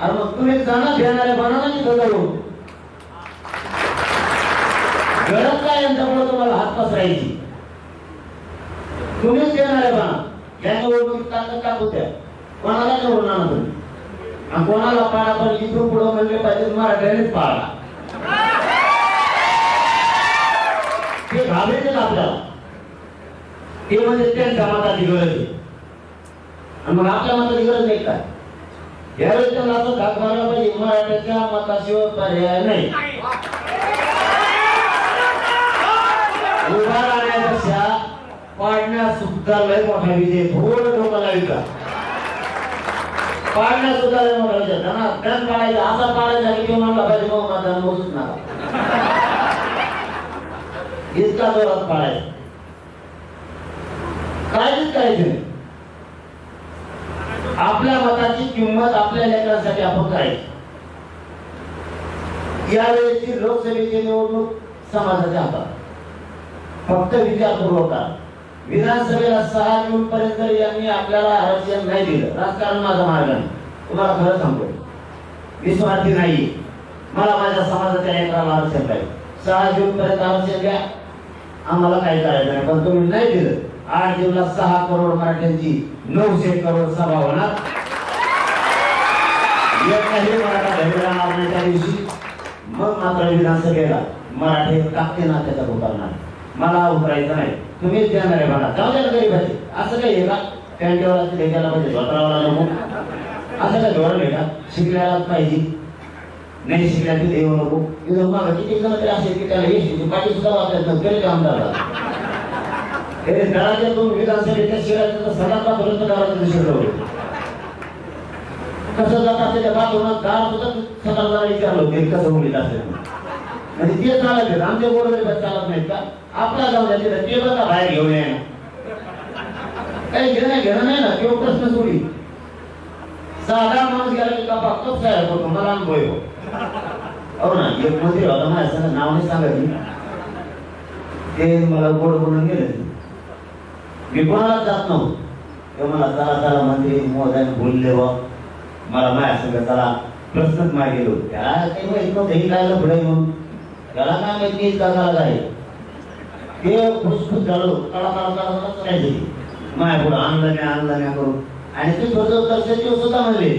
अरे मग तुम्ही जाणार घेणाऱ्या बनवणार गदळ जाऊन गरज काय यांच्यामुळे तुम्हाला हात पसरायची. तुम्हीच देणार आहे बना यांच्या ओळखून ताकद टाकू द्या. कोणाला निवडून आणा तुम्ही आणि कोणाला पाडा पण इथून पुढं म्हणले पाहिजे मराठ्यानेच पाळा ते घाबरेच आपल्याला. ते म्हणजे त्यांच्या मताची गरज आहे. आणि मग आपल्या मताची गरज नाही काय या त्यांना असं धाक मारला पाहिजे. मराठ्याच्या मताशिवाय पर्याय नाही. उभा राहण्यापेक्षा पाडण्यात सुद्धा लय मोठा विजय थोडं लोकांना विका. पाडण्यात सुद्धा लय मोठा विजय त्यांना त्यात पाडायचा असा पाडायचा की तो म्हणला पाहिजे मग माझा मोजूच नका इतका जोरात पाडायचा. काळजीच करायची नाही आपल्या मताची किंमत आपल्या लेकरांसाठी आपण करायची. यावेळेची लोकसभेची निवडणूक समाजाच्या हातात. फक्त विचारपूर्वक करा. विधानसभेला सहा जून पर्यंत यांनी आपल्याला आरक्षण नाही दिलं. राजकारण माझा मार्ग नाही. तुम्हाला खरं सांगतो. निस्वार्थी नाही मला माझ्या समाजाच्या लेकराला आरक्षण पाहिजे. सहा जून पर्यंत आरक्षण द्या. आम्हाला काही करायचं नाही. पण तुम्ही नाही दिलं. आठ जूनला सहा करोड मराठ्यांची नऊशे करोड सभा होणार. एकही मराठा घरी राहणार नाही त्या दिवशी. मग मात्र विधानसभेला मराठी टाकते ना उतरणार. मला उतरायचं नाही. तुम्हीच देणार आहे मला जाऊ द्या गरीबाचे असं काही आहे का? पॅन्टीवर असं पाहिजे नको असं काय धोरण आहे का? शिकल्यालाच पाहिजे. नाही शिकल्या तिथे येऊ नको. इथं किती जण तरी असेल की त्याला येशील पाठी सुद्धा वापरत तरी काम झाला हे घराच्या दोन विधानसभेच्या शिरायचं तर सणापर्यंत घराचं शिरलं होतं कसं जात असेल त्या बाजूला दार सुद्धा सकाळला विचारलं होते कसं होईल असेल. म्हणजे ते चालत आहेत आमच्या बरोबर चालत नाहीत का? आपला जाऊन द्या तिथं ते बघा बाहेर घेऊन ये. काही घेणं घेणं नाही ना किंवा प्रश्न सोडी साधा माणूस गेला की कापा कप तयार करतो मला अनुभव आहे. हो. हो ना एक मंदिर होता माझ्या नाव नाही सांगायची ते मला गोड बोलून गेले. मी कोणाला जात नव्हतो ते मला चला चला मंदिर मोदाने बोलले बा मला माझ्या संग चला प्रश्नच मागे गेलो त्याला काही माहीत नव्हतं ही काय पुढे मग त्याला काय माहिती इतका काळात आहे ते खुसखुस झालो कडा कडा कडा करायचे माझ्या पुढे आणलं नाही आणलं नाही करून आणि ते स्वतः दर्शन सुद्धा म्हणले